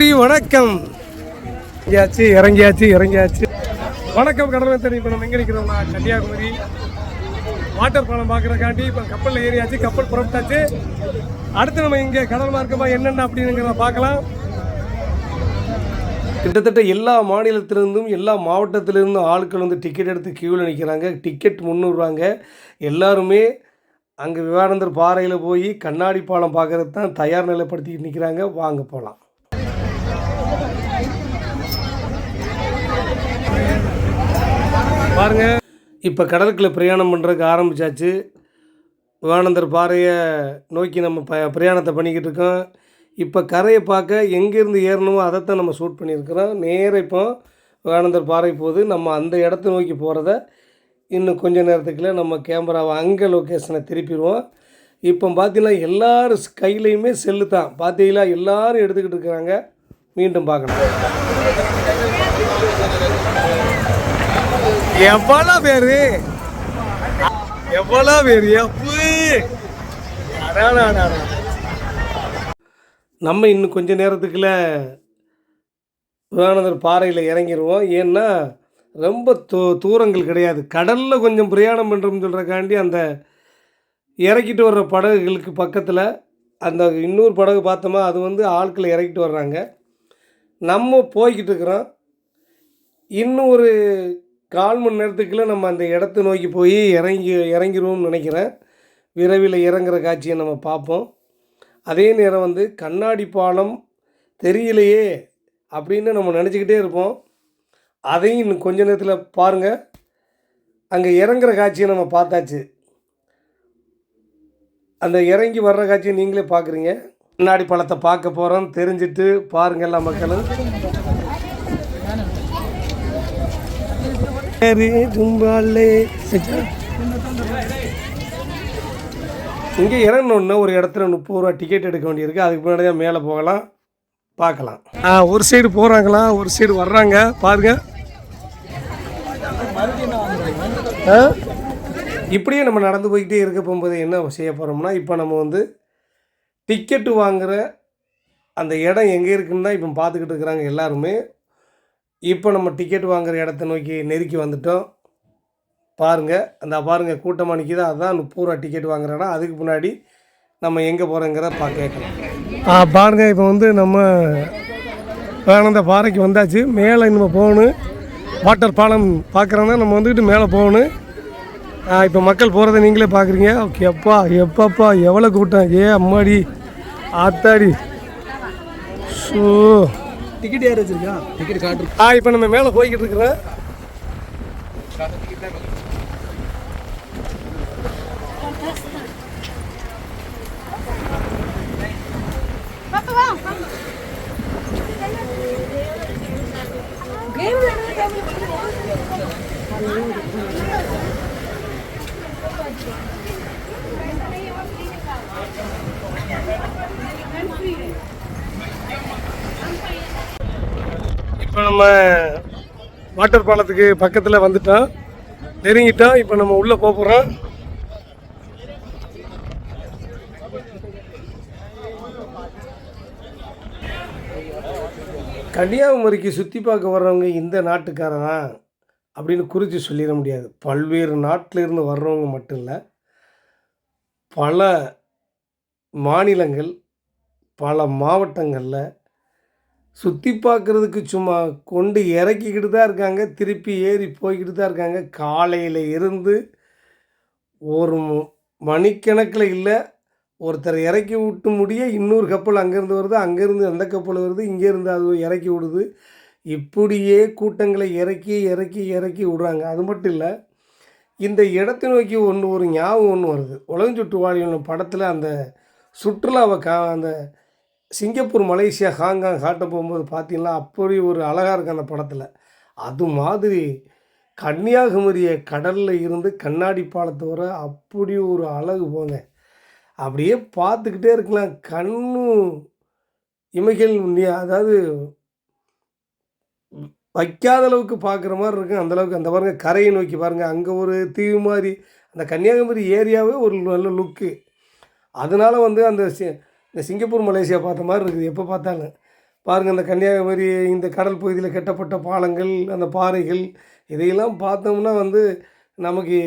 வணக்கம். இறங்கியாச்சு இறங்கியாச்சு இறங்கியாச்சு. வணக்கம் கடலை தெரியும் இப்போ நம்ம எங்கே நிற்கிறோம்னா கன்னியாகுமரி. வாட்டர் பாலம் பார்க்குறக்காண்டி இப்போ கப்பலில் ஏறியாச்சு கப்பல் புறப்பட்டாச்சு. அடுத்து நம்ம இங்கே கடல் மார்க்கமாக என்னென்ன அப்படிங்கிறத பார்க்கலாம். கிட்டத்தட்ட எல்லா மாநிலத்திலிருந்தும் எல்லா மாவட்டத்திலிருந்தும் ஆட்கள் வந்து டிக்கெட் எடுத்து கியூவில் நிற்கிறாங்க டிக்கெட் முந்நூறுவாங்க எல்லாருமே அங்கே விவேகானந்தர் பாறையில் போய் கண்ணாடி பாலம் பார்க்கறது தான் தயார் நிலைப்படுத்திக்கிட்டு நிற்கிறாங்க வாங்க போகலாம் பாருங்க. இப்போ கடலுக்குள்ள பிரயாணம் பண்ணுறதுக்கு ஆரம்பிச்சாச்சு. விவேகானந்தர் பாறையை நோக்கி நம்ம ப பிரயாணத்தை பண்ணிக்கிட்டு இருக்கோம். இப்போ கரையை பார்க்க எங்கேருந்து ஏறணுமோ அதைத்தான் நம்ம ஷூட் பண்ணியிருக்கிறோம். நேராக இப்போ விவேகானந்தர் பாறை போகுது. நம்ம அந்த இடத்த நோக்கி போகிறத இன்னும் கொஞ்ச நேரத்துக்குள்ள நம்ம கேமராவை அங்கே லொக்கேஷனை திருப்பிடுவோம். இப்போ பார்த்தீங்கன்னா எல்லாரும் கையிலையுமே செல்லு தான். பார்த்தீங்களா எல்லாரும் எடுத்துக்கிட்டு இருக்கிறாங்க. மீண்டும் பார்க்கலாம். எவ்வளோ பேர்? எவ்வளோ பேர்? எப்பு நம்ம இன்னும் கொஞ்ச நேரத்துக்குள்ள விவேகானந்தர் பாறையில் இறங்கிடுவோம் ஏன்னா ரொம்ப தூ தூரங்கள் கிடையாது. கடலில் கொஞ்சம் பிரயாணம் பண்ணுறோம்னு சொல்கிறக்காண்டி அந்த இறக்கிட்டு வர்ற படகுகளுக்கு பக்கத்தில் அந்த இன்னொரு படகு பார்த்தோமா அது வந்து ஆட்களை இறக்கிட்டு வர்றாங்க. நம்ம போய்கிட்டு இருக்கிறோம். இன்னும் ஒரு கால் மணி நேரத்துக்குள்ளே நம்ம அந்த இடத்த நோக்கி போய் இறங்கி இறங்கிருவோம்னு நினைக்கிறேன். விரைவில் இறங்குற காட்சியை நம்ம பார்ப்போம். அதே நேரம் வந்து கண்ணாடி பாலம் தெரியலையே அப்படின்னு நம்ம நினச்சிக்கிட்டே இருப்போம். அதையும் இன்னும் கொஞ்ச நேரத்தில் பாருங்கள் அங்கே இறங்குற காட்சியை நம்ம பார்த்தாச்சு. அந்த இறங்கி வர்ற காட்சியை நீங்களே பார்க்குறீங்க. கண்ணாடி பழத்தை பார்க்க போகிறோம் தெரிஞ்சுட்டு பாருங்கள் எல்லா மக்களும். இங்கே இறங்கணுன்னா ஒரு இடத்துல முப்பது ரூபா டிக்கெட் எடுக்க வேண்டியிருக்கு. அதுக்கு முன்னாடி தான் மேலே போகலாம். பார்க்கலாம். ஆ ஒரு சைடு போகிறாங்களா ஒரு சைடு வர்றாங்க. பாருங்க. இப்படியே நம்ம நடந்து போய்கிட்டே இருக்க போகும்போது என்ன செய்ய போகிறோம்னா இப்போ நம்ம வந்து டிக்கெட்டு வாங்குகிற அந்த இடம் எங்கே இருக்குன்னு தான் இப்போ பார்த்துக்கிட்டு இருக்கிறாங்க எல்லாருமே. இப்போ நம்ம டிக்கெட் வாங்குற இடத்த நோக்கி நெருக்கி வந்துட்டோம். பாருங்கள் அந்த பாருங்கள் கூட்டமாக நிற்கிது அதுதான் முப்பது ரூபா டிக்கெட் வாங்குறேன்னா அதுக்கு முன்னாடி நம்ம எங்கே போகிறோங்கிறத பா கேட்கலாம். ஆ பாருங்கள் இப்போ வந்து நம்ம வேணந்த பாறைக்கு வந்தாச்சு. மேலே நம்ம போகணும். வாட்டர் பாலம் பார்க்குறோன்னா நம்ம வந்துக்கிட்டு மேலே போகணும். இப்போ மக்கள் போகிறத நீங்களே பார்க்குறீங்க. ஓகே அப்பா எப்பப்பா எவ்வளோ கூட்டம்? ஏ அம்மாடி ஆத்தாடி. ஸோ டிக்கெட் யார் வச்சிருக்கா? டிக்கெட் காட்டு ஆ இப்போ நம்ம மேலே போய்கிட்டு இருக்கிறோம் இப்போ நம்ம வாட்டர் பாலத்துக்கு பக்கத்தில் வந்துட்டோம். நெருங்கிட்டோம். இப்போ நம்ம உள்ளே போக போகிறோம் கன்னியாகுமரிக்கு சுற்றி பார்க்க வர்றவங்க இந்த நாட்டுக்காரன் தான் அப்படின்னு குறித்து சொல்லிட முடியாது. பல்வேறு நாட்டில் இருந்து வர்றவங்க மட்டும் இல்லை பல மாநிலங்கள் பல மாவட்டங்களில் சுற்றி பார்க்குறதுக்கு சும்மா கொண்டு இறக்கிக்கிட்டு தான் இருக்காங்க. திருப்பி ஏறி போய்கிட்டு தான் இருக்காங்க. காலையில் இருந்து ஒரு மணிக்கணக்கில் இல்லை. ஒருத்தர் இறக்கி விட்டு முடிய இன்னொரு கப்பல் அங்கேருந்து வருது. அங்கேருந்து அந்த கப்பல் வருது. இங்கேருந்து அது இறக்கி விடுது. இப்படியே கூட்டங்களை இறக்கி இறக்கி இறக்கி விடுறாங்க. அது மட்டும் இல்லை இந்த இடத்தை நோக்கி ஒன்று ஒரு ஞாபகம் ஒன்று வருது. உலகஞ்சுற்று வாழ்வியல் படத்தில் அந்த சுற்றுலாவை கா அந்த சிங்கப்பூர் மலேசியா ஹாங்காங் காட்ட போகும்போது பார்த்தீங்கன்னா அப்படி ஒரு அழகாக இருக்கு அந்த படத்தில். அது மாதிரி கன்னியாகுமரியை கடலில் இருந்து கண்ணாடி பாலத்தை வர அப்படி ஒரு அழகு போங்க. அப்படியே பார்த்துக்கிட்டே இருக்கலாம். கண்ணும் இமைகள் அதாவது வைக்காத அளவுக்கு பார்க்குற மாதிரி இருக்கும். அந்தளவுக்கு அந்த பாருங்கள் கரையை நோக்கி பாருங்கள் அங்கே ஒரு தீவு மாதிரி அந்த கன்னியாகுமரி ஏரியாவே ஒரு நல்ல லுக்கு அதனால் வந்து அந்த சி இந்த சிங்கப்பூர் மலேசியா பார்த்த மாதிரி இருக்குது. எப்போ பார்த்தாலும். பாருங்கள் அந்த கன்னியாகுமரி இந்த கடல் பகுதியில் கட்டப்பட்ட பாலங்கள் அந்த பாறைகள் இதையெல்லாம் பார்த்தோம்னா வந்து நமக்கு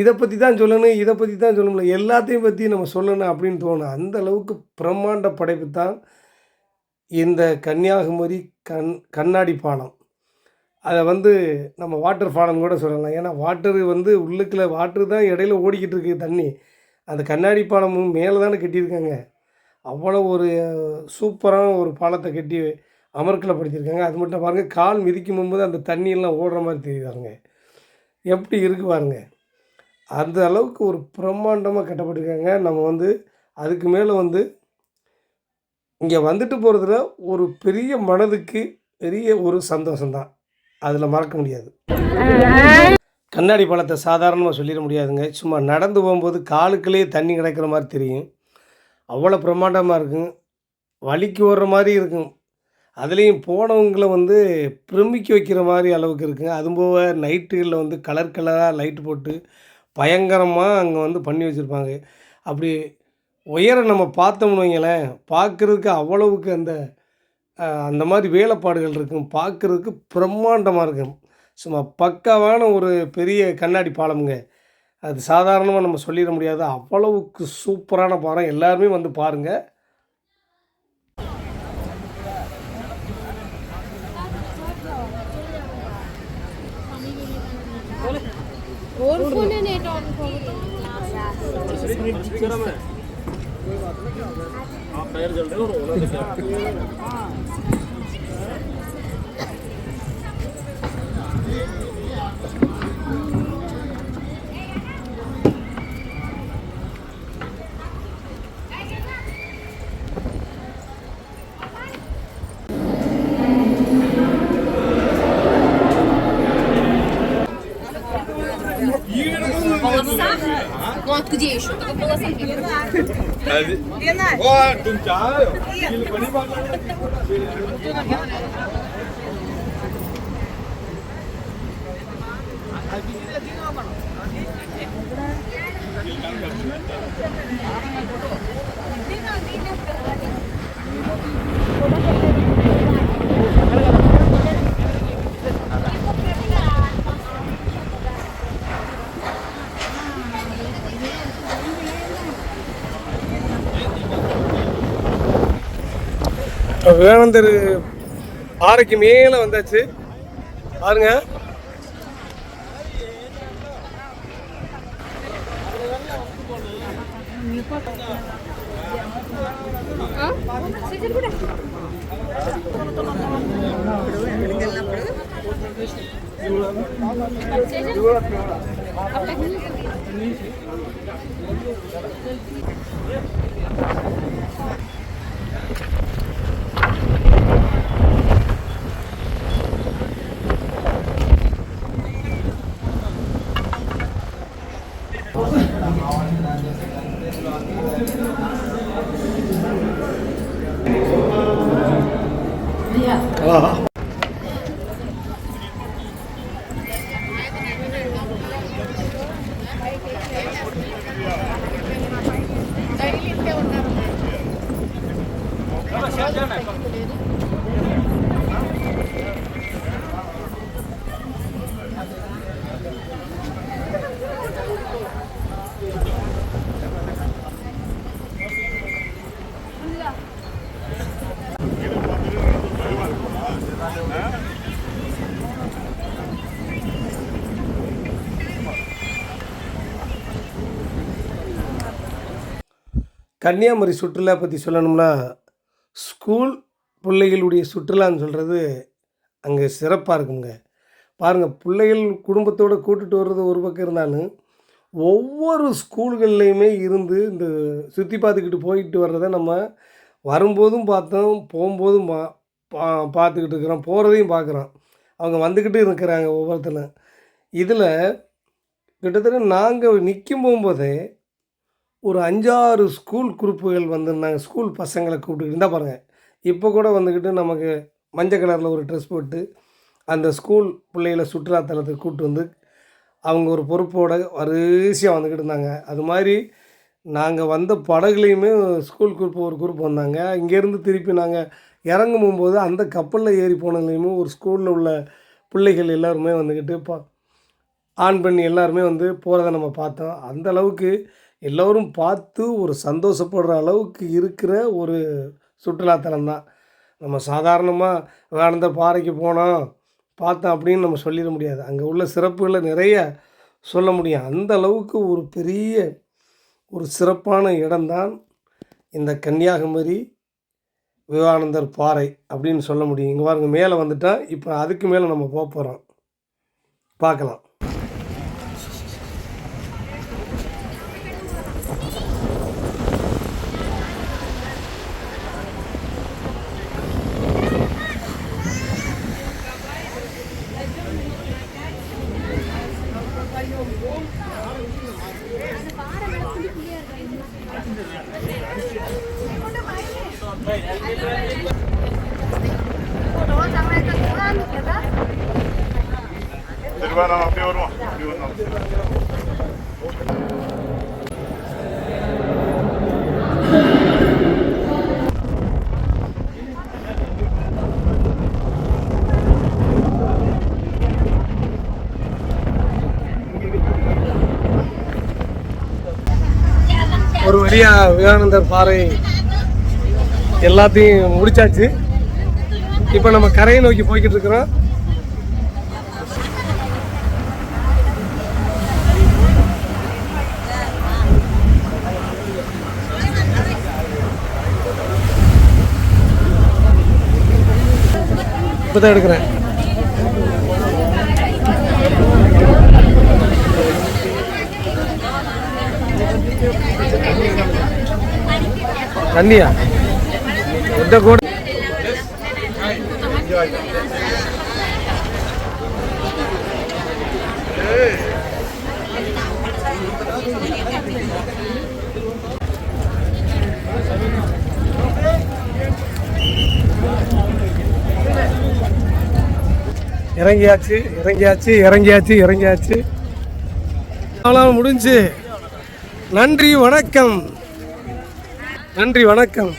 இதை பற்றி தான் சொல்லணும் இதை பற்றி தான் சொல்லணும் எல்லாத்தையும் பற்றி நம்ம சொல்லணும் அப்படின்னு தோணும். அந்த அளவுக்கு பிரம்மாண்ட படைப்பு தான் இந்த கன்னியாகுமரி கண் கண்ணாடி பாலம். அதை வந்து நம்ம வாட்டர் ஃபாலன் கூட சொல்லலாம். ஏன்னா வாட்டரு வந்து உள்ளுக்குள்ள வாட்டரு தான் இடையில ஓடிக்கிட்டு இருக்குது தண்ணி. அந்த கண்ணாடி பாலமும் மேலே தானே கட்டியிருக்காங்க. அவ்வளோ ஒரு சூப்பரான ஒரு பாலத்தை கட்டி அமர்க்கலப்படுத்தியிருக்காங்க அது மட்டும் பாருங்கள் கால் மிதிக்கும் போது அந்த தண்ணியெல்லாம் ஓடுற மாதிரி தெரியுதாங்க எப்படி இருக்கு பாருங்க. அந்த அளவுக்கு ஒரு பிரம்மாண்டமாக கட்டப்பட்டிருக்காங்க. நம்ம வந்து அதுக்கு மேலே வந்து இங்கே வந்துட்டு போகிறதுல ஒரு பெரிய மனதுக்கு பெரிய ஒரு சந்தோஷம்தான். அதில் மறக்க முடியாது. கண்ணாடி பழத்தை சாதாரணமாக சொல்லிட முடியாதுங்க. சும்மா நடந்து போகும்போது காலுக்குள்ளேயே தண்ணி கிடைக்கிற மாதிரி தெரியும். அவ்வளோ பிரம்மாண்டமாக இருக்கும். வலிக்கு ஓடுற மாதிரி இருக்கும். அதுலேயும் போனவங்களை வந்து பிரமிக்க வைக்கிற மாதிரி அளவுக்கு இருக்குங்க. அதுவும் போக நைட்டுகளில் வந்து கலர் கலராக லைட் போட்டு பயங்கரமாக அங்கே வந்து பண்ணி வச்சுருப்பாங்க. அப்படி உயரம் நம்ம பார்த்தோம்னு வைங்களேன் பார்க்குறதுக்கு அவ்வளவுக்கு அந்த அந்த மாதிரி வேலைப்பாடுகள் இருக்கும். பார்க்குறதுக்கு பிரம்மாண்டமாக இருக்கும். சும்மா பக்காவான ஒரு பெரிய கண்ணாடி பாலம்ங்க. அது சாதாரணமாக நம்ம சொல்லிட முடியாது. அவ்வளவுக்கு சூப்பரான பாலம். எல்லாருமே வந்து பாருங்கள் ये इशू तो बोला समथिंग ओ तुम चाहो दिल बनी बात Thank you. வேணந்தர் ஆரைக்கு மேலே வந்தாச்சு. பாருங்க. ஆஹா Gracias, Diana. கன்னியாகுமரி சுற்றுலா பற்றி சொல்லணும்னா ஸ்கூல் பிள்ளைகளுடைய சுற்றுலான்னு சொல்கிறது அங்கே சிறப்பாக இருக்குங்க. பாருங்கள் பிள்ளைகள் குடும்பத்தோடு கூட்டிட்டு வர்றது ஒரு பக்கம் இருந்தாலும் ஒவ்வொரு ஸ்கூல்கள்லையுமே இருந்து இந்த சுற்றி பார்த்துக்கிட்டு போயிட்டு வர்றதை நம்ம வரும்போதும் பார்த்தோம் போகும்போதும் பா பா பார்த்துக்கிட்டு இருக்கிறோம் போகிறதையும் பார்க்குறோம். அவங்க வந்துக்கிட்டு இருக்கிறாங்க ஒவ்வொருத்தரும். இதில் கிட்டத்தட்ட நாங்கள் நிற்கும் போகும்போதே ஒரு அஞ்சாறு ஸ்கூல் குரூப்புகள் வந்திருந்தாங்க. ஸ்கூல் பசங்களை கூப்பிட்டுக்கிட்டு இருந்தால் பாருங்கள் இப்போ கூட வந்துக்கிட்டு நமக்கு மஞ்சள் கலரில் ஒரு ட்ரெஸ் போட்டு அந்த ஸ்கூல் பிள்ளைகளை சுற்றுலாத்தலத்துக்கு கூப்பிட்டு வந்து அவங்க ஒரு பொறுப்போட வரிசையாக வந்துக்கிட்டு இருந்தாங்க. அது மாதிரி நாங்கள் வந்த படகுலையுமே ஸ்கூல் குரூப் ஒரு குரூப் வந்தாங்க. இங்கேருந்து திருப்பி நாங்கள் இறங்கும் போது அந்த கப்பலில் ஏறி போனதுலேயுமே ஒரு ஸ்கூலில் உள்ள பிள்ளைகள் எல்லாருமே வந்துக்கிட்டு பா ஆண் பெண் எல்லாருமே வந்து போகிறத நம்ம பார்த்தோம். அந்த அளவுக்கு எல்லோரும் பார்த்து ஒரு சந்தோஷப்படுற அளவுக்கு இருக்கிற ஒரு சுற்றுலாத்தலம் தான் நம்ம சாதாரணமாக வேணந்த பாறைக்கு போனோம் பார்த்தோம் அப்படின்னு நம்ம சொல்லிட முடியாது. அங்கே உள்ள சிறப்புகளை நிறைய சொல்ல முடியும். அந்த அளவுக்கு ஒரு பெரிய ஒரு சிறப்பான இடம்தான் இந்த கன்னியாகுமரி விவேகானந்தர் பாறை அப்படின்னு சொல்ல முடியும். இங்கே பாருங்க மேலே வந்துட்டால் இப்போ அதுக்கு மேலே நம்ம போக போகிறோம் பார்க்கலாம். తిరువారం అప్పే వరం அப்படி விவேகானந்தர் பாறை எல்லாத்தையும் முடிச்சாச்சு. இப்போ நம்ம கரையை நோக்கி போய்கிட்டு இருக்கிறோம். இப்போ தான் எடுக்கிறேன். தண்ணியா? எந்த கூட இறங்கியாச்சு இறங்கியாச்சு இறங்கியாச்சு இறங்கியாச்சு. முடிஞ்சு. நன்றி வணக்கம். நன்றி வணக்கம்.